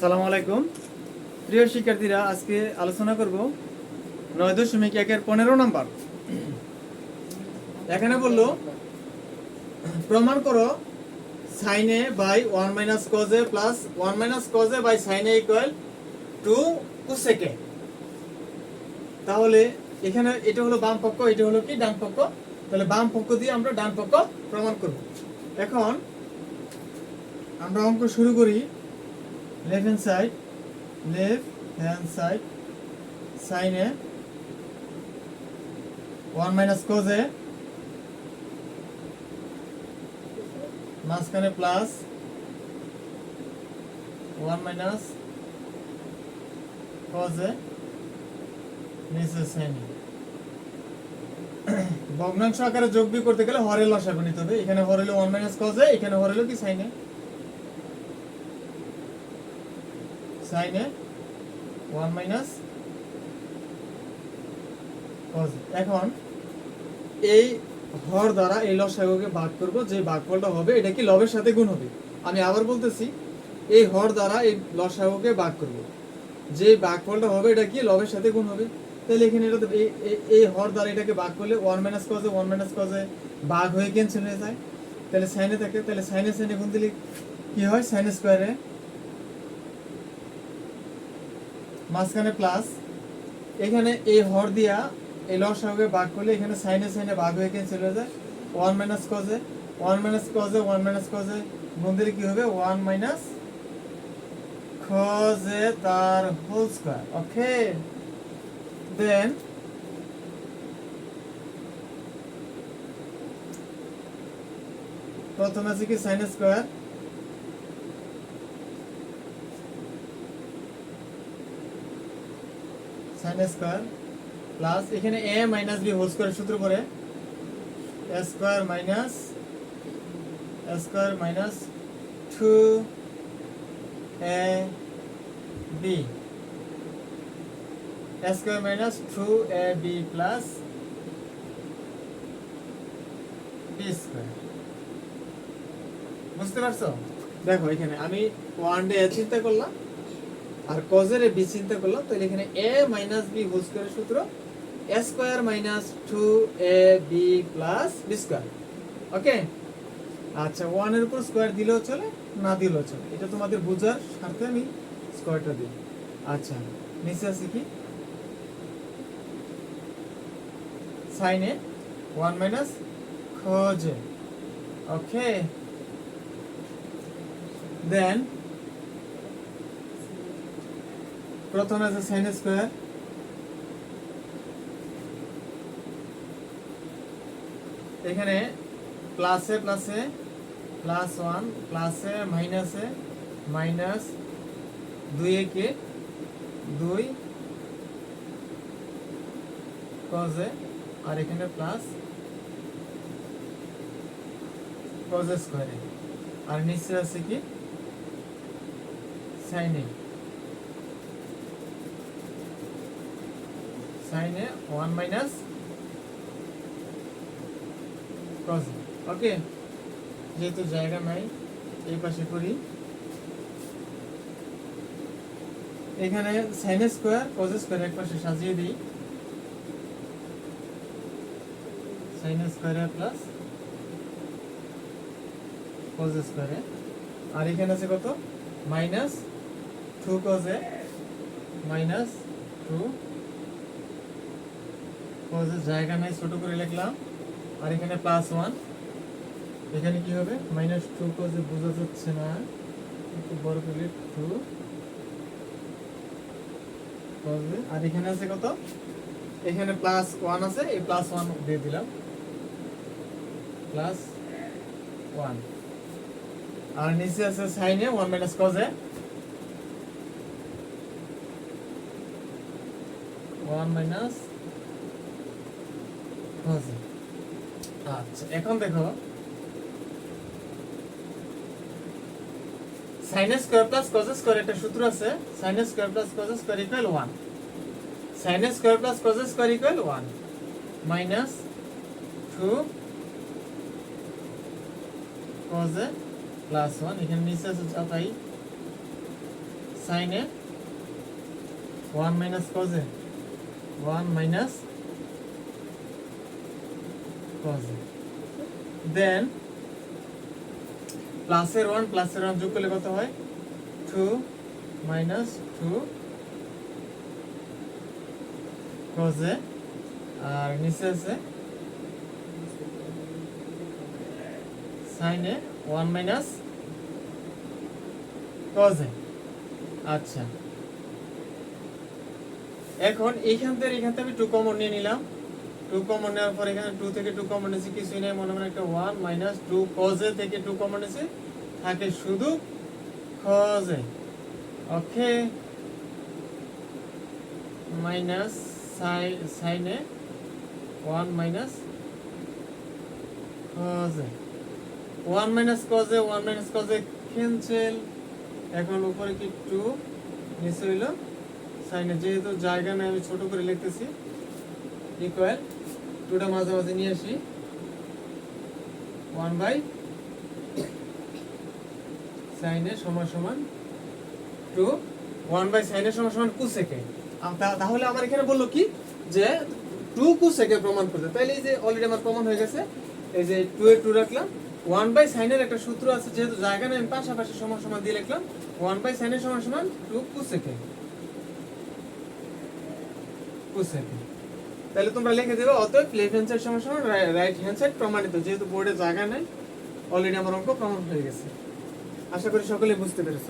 সালাম আলাইকুম। প্রিয় শিক্ষার্থীরা, আজকে আলোচনা করব নয় দশমিক একের পনেরো নাম্বার। এখানে বলল, প্রমাণ করো সাইনে by one minus কজে plus one minus কজে by সাইনে ইকুয়াল টু কুসেকে তাহলে এখানে এটা হলো বাম পক্ষ, এটা হলো কি? ডান পক্ষ। তাহলে বাম পক্ষ দিয়ে আমরা ডান পক্ষ প্রমাণ করব। এখন আমরা অঙ্ক শুরু করি। Left hand side left hand side সাইনে ওয়ান মাইনাস কোজে মাঝখানে প্লাস ওয়ান মাইনাস কজে নিচে সাইনে ভগ্নাংশ আকারে যোগ বি করতে গেলে হরে লসাগু নিতে হবে। এখানে হর হলো ওয়ান মাইনাস কজে এখানে হর হলো কি সাইনে সাইনে ওয়ান মাইনাস এখন এই হর দ্বারা এই লসাগুকে ভাগ করব, যে ভাগফলটা হবে এটা কি লবের সাথে গুণ হবে? আমি আবার বলতেছি, এই হর দ্বারা এই লসাগুকে ভাগ করব। যে ভাগফলটা হবে এটা কি লবের সাথে গুণ হবে? তাহলে এখানে এটা এই হর দ্বারা এটাকে ভাগ করলে one minus cos one minus cos ভাগ হয়ে ক্যান্সেল হয়ে যায়। তাহলে সাইনে থাকে, তাহলে সাইনে সাইনে গুণ দিলে কি হয়? সাইন স্কোয়ারে মাঝখানে প্লাস এখানে এই হর দিয়া এই লসাগুকে ভাগ করলে এখানে সাইনে সাইনে ভাগ হয়ে ক্যান্সেল হয়ে যায়। One minus কজে one minus কজে one minus কজে গুণ দিলে কি হবে? ওয়ান মাইনাস খজে তার হোল স্কোয়ার ওকে দেন প্রথমে আছে কি sine square sine square plus এখানে A minus B whole square সূত্র করে square minus square minus two A B square minus two A B plus B square বুঝতে পারছ? দেখো এখানে আমি ওয়ান ডে চিন্তা করলাম আর কজের বি চিন্তা করলাম, তাহলে এখানে এ মাইনাস বি হোল স্কোয়ারের সূত্র A square minus two A B plus B square okay আচ্ছা ওয়ানের উপর স্কোয়ার দিলেও চলে, না দিলেও চলে, এটা তোমাদের বোঝার স্বার্থে আমি স্কোয়ারটা দিই। আচ্ছা নিচে আছে কি? সাইন এ ওয়ান মাইনাস খোঁজে ওকে দেন প্রথমে আছে সাইন স্কোয়ার এখানে প্লাসে প্লাসে প্লাস ওয়ান প্লাসে মাইনাসে মাইনাস দুই একে দুই কজে আর এখানে প্লাস কজে স্কোয়ারে আর নিচে আছে কি? সাইনে সাইনে ওয়ান মাইনাস কজ ওকে? যেহেতু জায়গা নাই, এই পাশে করি। এখানে সাইন স্কোয়ার কজ স্কোয়ার এক পাশে সাজিয়ে দিই। সাইন স্কোয়ার প্লাস কজ স্কোয়ারে আর এখানে আছে কত? মাইনাস টু কজে মাইনাস টু কজের জায়গা নাই, ছোট করে লিখলাম। আর এখানে প্লাস ওয়ান এখানে কি হবে? মাইনাস টু কজে বোঝা যাচ্ছে না। একটু বড় করে টু আর এখানে আছে কত? এখানে প্লাস ওয়ান আছে, এই প্লাস ওয়ান দিয়ে দিলাম। প্লাস ওয়ান আর নিচে আছে সাইনে ওয়ান মাইনাস কজে ওয়ান মাইনাস আচ্ছা এখন দেখো sine square plus cos square একটা সূত্র আছে। Sine square plus cos square equal one sine square plus cos square equal one minus two কজে plus one এখানে নিচে আছে যা তাই মাইনাস কজে ওয়ান মাইনাস কজে দেন প্লাসের ওয়ান প্লাসের ওয়ান যোগ করলে কত হয়? টু মাইনাস টু কজে আর নিচে আছে সাইনে ওয়ান মাইনাস কজে আচ্ছা। এখন এইখান থেকে এখান থেকে আমি টু কমন নিয়ে নিলাম। টু কমন নেওয়ার পর এখানে টু থেকে টু কমন নিয়েছি কিছুই নেই, মনে মনে একটা ওয়ান মাইনাস টু কজে থেকে টু কমন নিয়েছি থাকে শুধু কজে okay minus sine sine one minus cos one minus cos one minus cos cancel এখন উপরে কি টু নিচে হইল সাইনে যেহেতু জায়গা নেই, আমি ছোট করে লিখতেছি ইকুয়াল টুটা মাঝে মাঝে নিয়ে আসি। ওয়ান বাই সাইনে সমান সমান টু ওয়ান বাই সাইনের সমান সমান কুসেকে তাহলে আমার এখানে বলল কি যে টু কুসেকে প্রমাণ করতে। তাইলে এই যে অলরেডি আমার প্রমাণ হয়ে গেছে, এই যে টু এ টু রাখলাম। ওয়ান বাই সাইনের একটা সূত্র আছে, যেহেতু জায়গা নেই, আমি পাশাপাশি সমান সমান দিয়ে লিখলাম। ওয়ান বাই সাইনের সমান সমান টু কুসেকে কুসেকে তাহলে তোমরা লিখে দেবে, অতএব লেফট হ্যান্ড সাইড সমান সমান রাইট হ্যান্ড সাইড প্রমাণিত। যেহেতু বোর্ডে জায়গা নেই অলরেডি আমার অঙ্ক প্রমাণ হয়ে গেছে। আশা করি সকলে বুঝতে পেরেছ